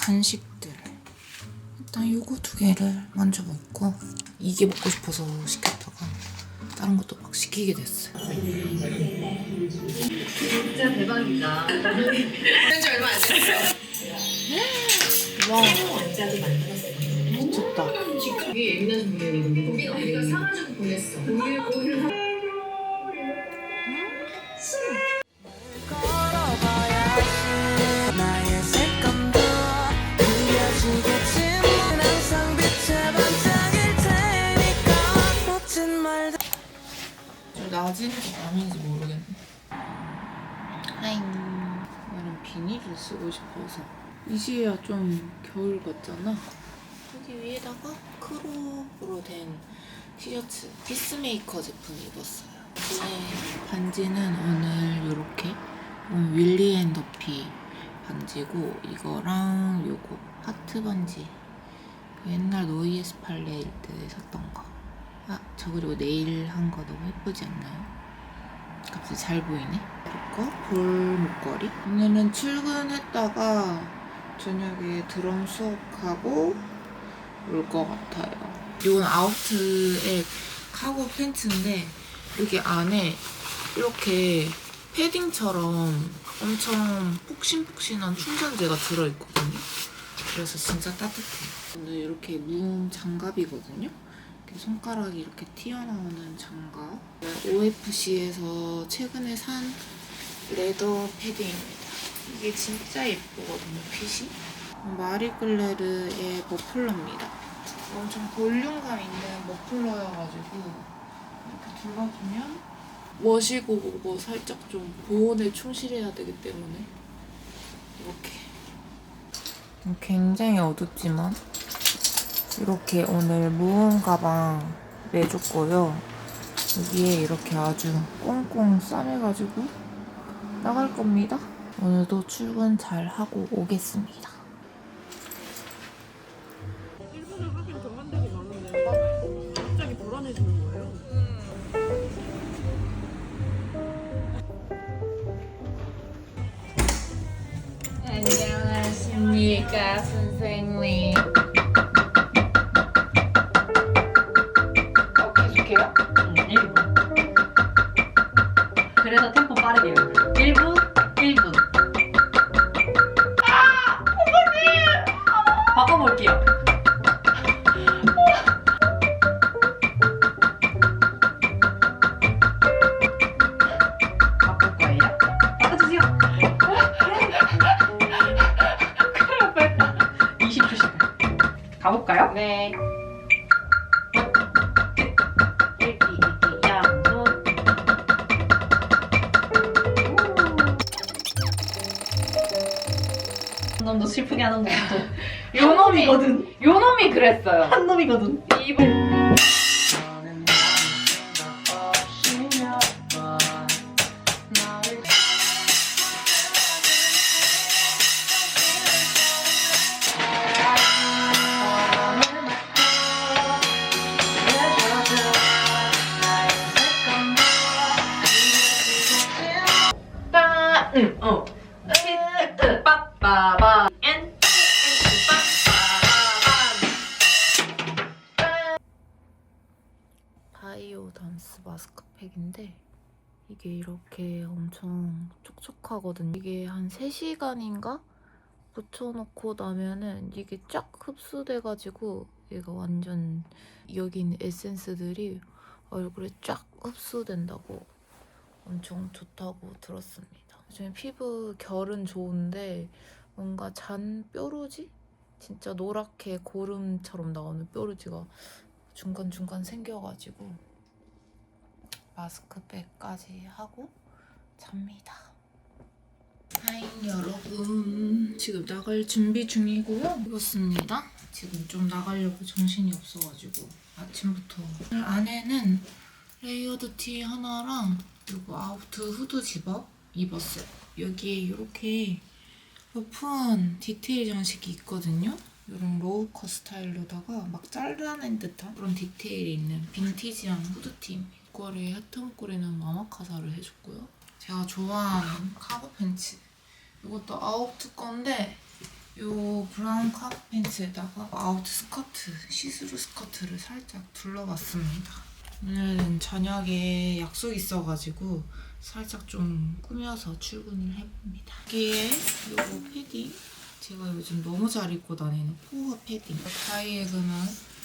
간식들. 일단 요거 두 개를 먼저 먹고 이게 먹고 싶어서 시켰다가 다른 것도 막 시키게 됐어요. 진짜 대박이다. 현지 얼마 안 됐어. 와 원작이 만들었어. 미쳤다. 예민한 분이었는데 우리가 우리가 사가지고 보냈어. 좀 낮인지 밤인지 모르겠네. 하잉. 나는 비닐을 쓰고 싶어서. 이제야 좀 겨울 같잖아. 여기 위에다가 크롭으로 된 티셔츠 피스메이커 제품 입었어요. 제 반지는 오늘 이렇게 윌리 앤 더피 반지고 이거랑 요거 하트 반지 옛날 노이에스 팔레일 때 샀던 거. 아, 저 그리고 네일 한 거 너무 예쁘지 않나요? 갑자기 잘 보이네. 그리고 볼 목걸이. 오늘은 출근했다가 저녁에 드럼 수업하고 올 것 같아요. 이건 아우트의 카고 팬츠인데 여기 안에 이렇게 패딩처럼 엄청 푹신푹신한 충전재가 들어있거든요. 그래서 진짜 따뜻해요. 오늘 이렇게 무음 장갑이거든요. 손가락이 이렇게 튀어나오는 장갑. OFC에서 최근에 산 레더 패딩입니다. 이게 진짜 예쁘거든요, 핏이. 마리끌레르의 머플러입니다. 엄청 볼륨감 있는 머플러여가지고 이렇게 둘러주면 워시고 오고 살짝 좀 보온에 충실해야 되기 때문에 이렇게 굉장히 어둡지만 이렇게 오늘 무음 가방 내줬고요. 여기에 이렇게 아주 꽁꽁 싸매가지고 나갈 겁니다. 오늘도 출근 잘 하고 오겠습니다. 1분. 그래서 템포 빠르게 해요. 1분, 1분. 아! 어머니! 바꿔볼게요. 바꿀 거예요? 바꿔주세요. 큰일 날 뻔했다. 20초씩. 가볼까요? 네. 한 놈도 슬프게 하는 놈도 요 놈이 놈이거든. 요 놈이 그랬어요. 한 놈이거든. 이분 바이오 단스 마스크팩인데 이게 이렇게 엄청 촉촉하거든요. 이게 한 3시간인가 붙여놓고 나면은 이게 쫙 흡수돼가지고 얘가 완전 여기 있는 에센스들이 얼굴에 쫙 흡수된다고 엄청 좋다고 들었습니다. 요즘 피부 결은 좋은데 뭔가 잔 뾰루지? 진짜 노랗게 고름처럼 나오는 뾰루지가 중간중간 생겨가지고 마스크팩까지 하고 잡니다. 하이 여러분 지금 나갈 준비 중이고요. 입었습니다. 지금 좀 나가려고 정신이 없어가지고 아침부터 안에는 레이어드 티 하나랑 그리고 아우트 후드 집업 입었어요. 여기에 이렇게 오픈 디테일 장식이 있거든요. 이런 로우컷 스타일로다가 막 잘라낸 듯한 그런 디테일이 있는 빈티지한 후드티입니다. 이거를 하트 목걸이는 마마카사를 해줬고요. 제가 좋아하는 카고 팬츠. 이것도 아우트 건데 요 브라운 카고 팬츠에다가 아웃 스커트, 시스루 스커트를 살짝 둘러봤습니다. 오늘은 저녁에 약속 있어가지고 살짝 좀 꾸며서 출근을 해봅니다. 여기에 요거 패딩 제가 요즘 너무 잘 입고 다니는 포어 패딩 다이애그널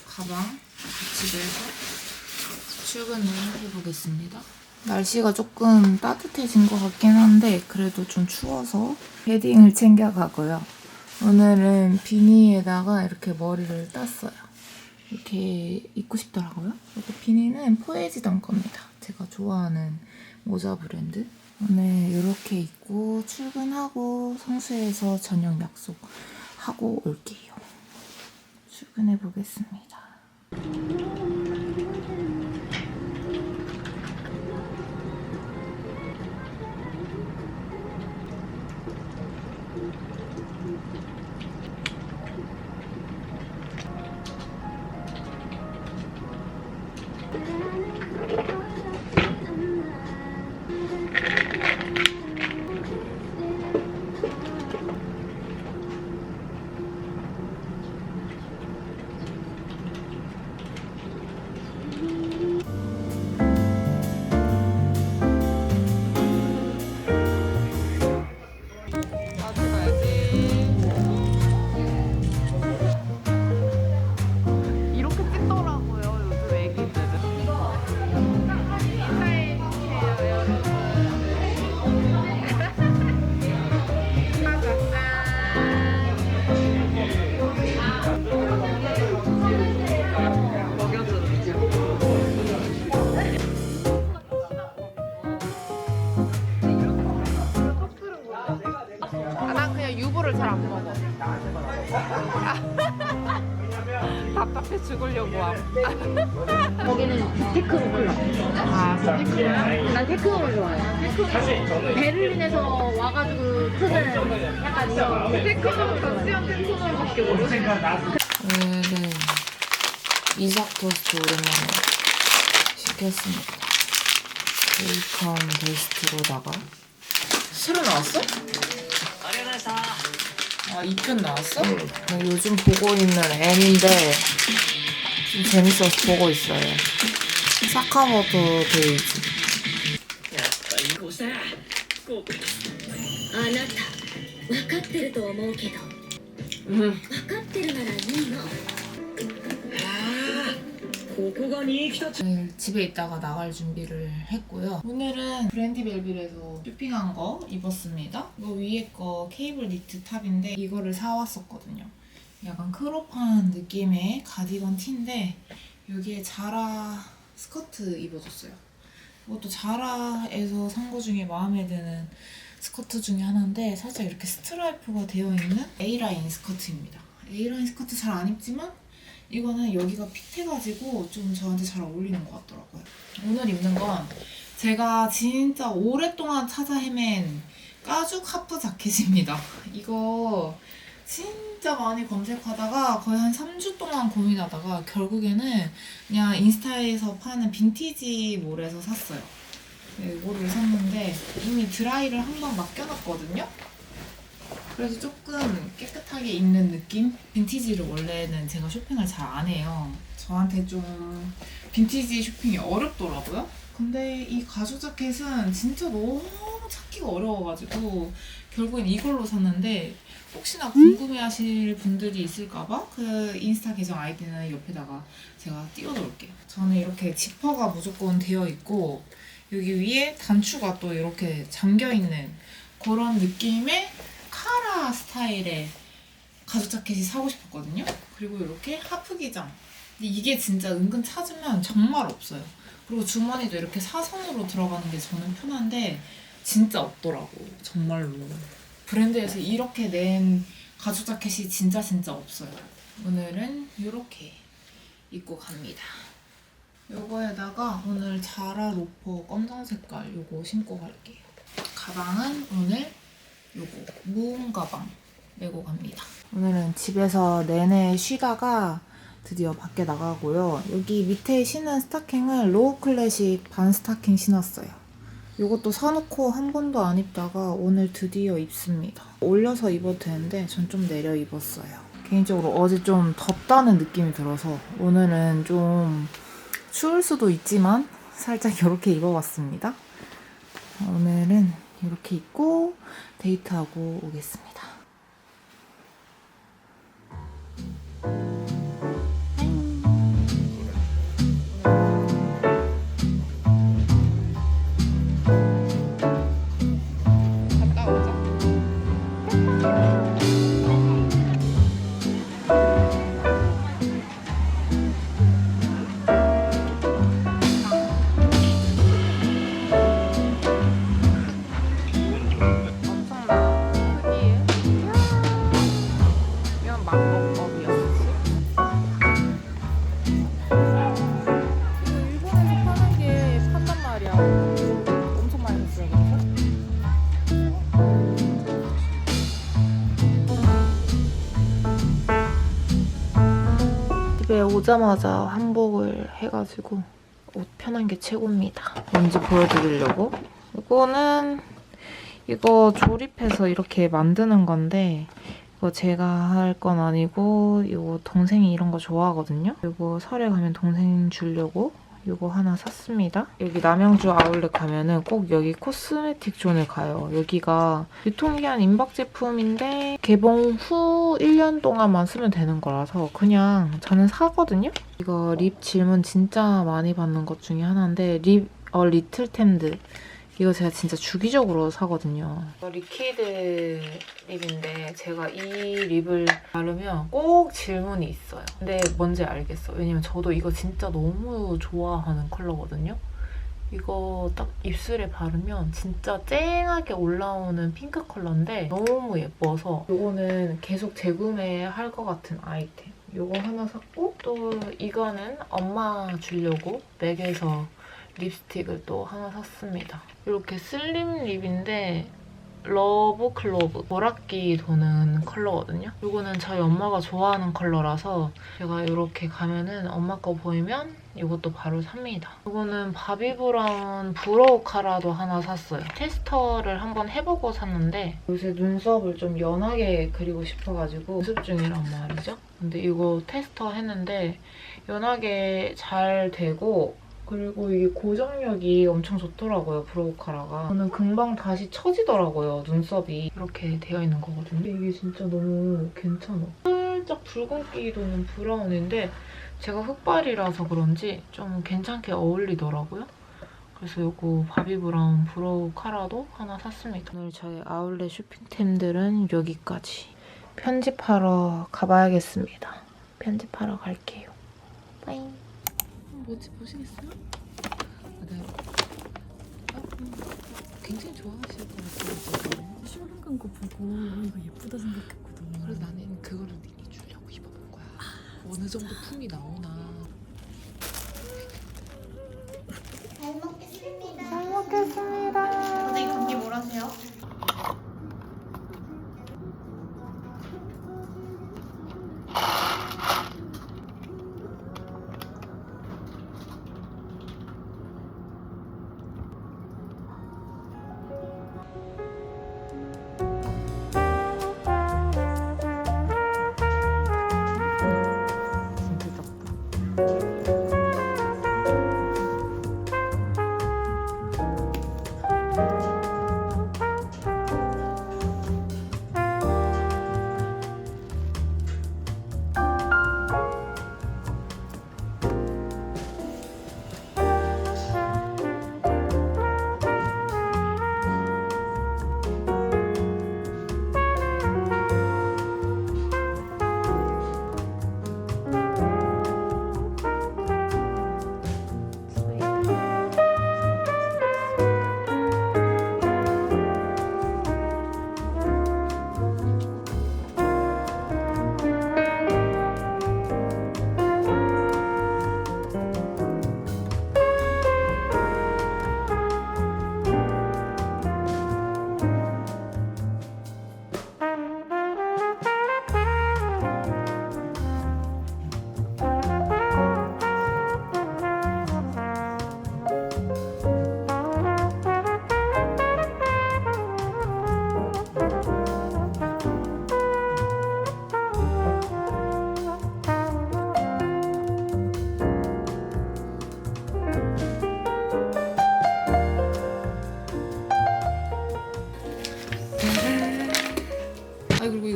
가방 같이 내서 출근을 해보겠습니다. 날씨가 조금 따뜻해진 것 같긴 한데 그래도 좀 추워서 패딩을 챙겨가고요. 오늘은 비니에다가 이렇게 머리를 땄어요. 이렇게 입고 싶더라고요. 이거 비니는 포에지던 겁니다. 제가 좋아하는 모자 브랜드. 오늘 이렇게 입고 출근하고 성수에서 저녁 약속하고 올게요. 출근해 보겠습니다. 유부를 잘 안 먹어. 답답해 죽으려고 함. 거기는 테크노 아, 클럽. 난 테크노를 좋아해. 테크노. 베를린에서 와가지고 트는 약간 이런. 테크노 러시안 테크노밖에 모르겠어. 오늘은 이삭 토스트 오랜만에 시켰습니다. 베이컨 베이스트로다가 새로 나왔어? 아, 2편 나왔어? 나 요즘 보고 있는 애인데 좀 재밌어서 보고 있어요. 사카모토 데이즈. あなた、分かってると思うけど。分かってるならいいの。 그, 그거니 키도 네, 집에 있다가 나갈 준비를 했고요. 오늘은 브랜디 벨빌에서 쇼핑한 거 입었습니다. 이거 위에 거 케이블 니트 탑인데 이거를 사왔었거든요. 약간 크롭한 느낌의 가디건 티인데 여기에 자라 스커트 입어줬어요. 이것도 자라에서 산 거 중에 마음에 드는 스커트 중에 하나인데 살짝 이렇게 스트라이프가 되어 있는 A라인 스커트입니다. A라인 스커트 잘 안 입지만 이거는 여기가 핏해가지고 좀 저한테 잘 어울리는 것 같더라고요. 오늘 입는 건 제가 진짜 오랫동안 찾아 헤맨 까죽 하프 자켓입니다. 이거 진짜 많이 검색하다가 거의 한 3주 동안 고민하다가 결국에는 그냥 인스타에서 파는 빈티지 몰에서 샀어요. 네, 이거를 샀는데 이미 드라이를 한 번 맡겨놨거든요. 그래서 조금 깨끗하게 입는 느낌? 빈티지를 원래는 제가 쇼핑을 잘 안 해요. 저한테 좀 빈티지 쇼핑이 어렵더라고요. 근데 이 가죽 자켓은 진짜 너무 찾기가 어려워가지고 결국엔 이걸로 샀는데 혹시나 궁금해하실 분들이 있을까봐 그 인스타 계정 아이디는 옆에다가 제가 띄워놓을게요. 저는 이렇게 지퍼가 무조건 되어 있고 여기 위에 단추가 또 이렇게 잠겨 있는 그런 느낌의 스타일의 가죽 자켓이 사고 싶었거든요. 그리고 이렇게 하프 기장. 근데 이게 진짜 은근 찾으면 정말 없어요. 그리고 주머니도 이렇게 사선으로 들어가는 게 저는 편한데 진짜 없더라고. 정말로. 브랜드에서 이렇게 낸 가죽 자켓이 진짜 진짜 없어요. 오늘은 이렇게 입고 갑니다. 요거에다가 오늘 자라 로퍼 검정 색깔 요거 신고 갈게요. 가방은 오늘 요거 무음 가방 메고 갑니다. 오늘은 집에서 내내 쉬다가 드디어 밖에 나가고요. 여기 밑에 신은 스타킹을 로우 클래식 반 스타킹 신었어요. 이것도 사놓고 한 번도 안 입다가 오늘 드디어 입습니다. 올려서 입어도 되는데 전 좀 내려 입었어요. 개인적으로 어제 좀 덥다는 느낌이 들어서 오늘은 좀 추울 수도 있지만 살짝 이렇게 입어봤습니다. 오늘은 이렇게 입고 데이트하고 오겠습니다. 오자마자 한복을 해가지고 옷 편한 게 최고입니다. 먼저 보여드리려고. 이거는 이거 조립해서 이렇게 만드는 건데 이거 제가 할 건 아니고 이거 동생이 이런 거 좋아하거든요. 이거 설에 가면 동생 주려고 이거 하나 샀습니다. 여기 남양주 아울렛 가면은 꼭 여기 코스메틱 존을 가요. 여기가 유통기한 임박 제품인데 개봉 후 1년 동안만 쓰면 되는 거라서 그냥 저는 사거든요. 이거 립 질문 진짜 많이 받는 것 중에 하나인데 립 어, 리틀템드 이거 제가 진짜 주기적으로 사거든요. 리퀴드 립인데 제가 이 립을 바르면 꼭 질문이 있어요. 근데 뭔지 알겠어. 왜냐면 저도 이거 진짜 너무 좋아하는 컬러거든요. 이거 딱 입술에 바르면 진짜 쨍하게 올라오는 핑크 컬러인데 너무 예뻐서 이거는 계속 재구매할 것 같은 아이템. 이거 하나 샀고 또 이거는 엄마 주려고 맥에서 립스틱을 또 하나 샀습니다. 이렇게 슬림 립인데 러브 클로브 보랏기 도는 컬러거든요. 이거는 저희 엄마가 좋아하는 컬러라서 제가 이렇게 가면은 엄마 거 보이면 이것도 바로 삽니다. 이거는 바비 브라운 브로우 카라도 하나 샀어요. 테스터를 한번 해보고 샀는데 요새 눈썹을 좀 연하게 그리고 싶어가지고 연습 중이란 말이죠. 근데 이거 테스터 했는데 연하게 잘 되고 그리고 이게 고정력이 엄청 좋더라고요, 브로우카라가. 저는 금방 다시 처지더라고요, 눈썹이. 이렇게 되어 있는 거거든요. 근데 이게 진짜 너무 괜찮아. 살짝 붉은기 도는 브라운인데 제가 흑발이라서 그런지 좀 괜찮게 어울리더라고요. 그래서 이거 바비 브라운 브로우 카라도 하나 샀습니다. 오늘 저의 아울렛 쇼핑템들은 여기까지. 편집하러 가봐야겠습니다. 편집하러 갈게요. 빠잉. 뭐지 보시겠어요? 네. 아, 음, 굉장히 좋아하실 것 같아요. 쇼핑관 거 보고 이거 예쁘다 생각했거든. 그래서 나는 그거를 니네 주려고 입어본 거야. 어느 정도 품이 나오나.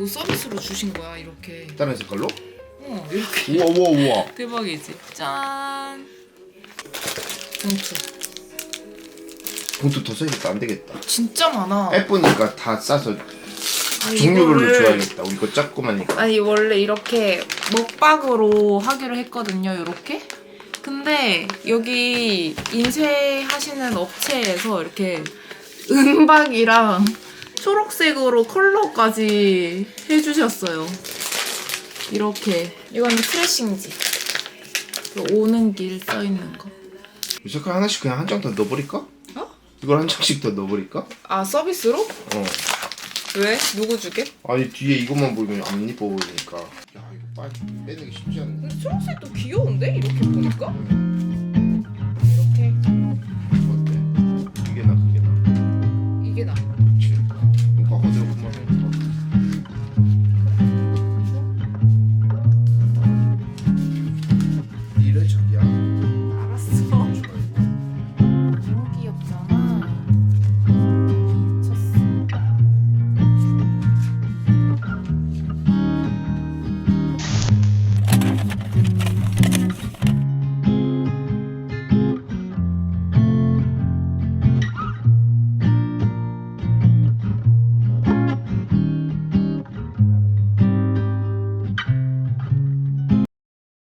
주신 거야 이렇게. 다른 색깔로? 어 이렇게 우와 우와 우와 대박이지. 짠. 봉투. 봉투 더 써야겠다 안 되겠다 진짜 많아. 예쁘니까 다 싸서 아니, 종류별로 이거를- 줘야겠다 우리 거 작고만니까 아니 원래 이렇게 먹박으로 하기로 했거든요 이렇게 근데 여기 인쇄하시는 업체에서 이렇게 은박이랑 초록색으로 컬러까지 해주셨어요 이렇게 이거는 트레싱지 그 오는 길 써있는 거이 색깔 하나씩 그냥 한 장 더 넣어버릴까? 어? 이걸 한 장씩 더 넣어버릴까? 아 서비스로? 어 왜? 누구 주게? 아니 뒤에 이것만 보이면 안 이뻐 보이니까 야 이거 빨리 빼는 게 쉽지 않네 근데 초록색도 귀여운데? 이렇게 보니까?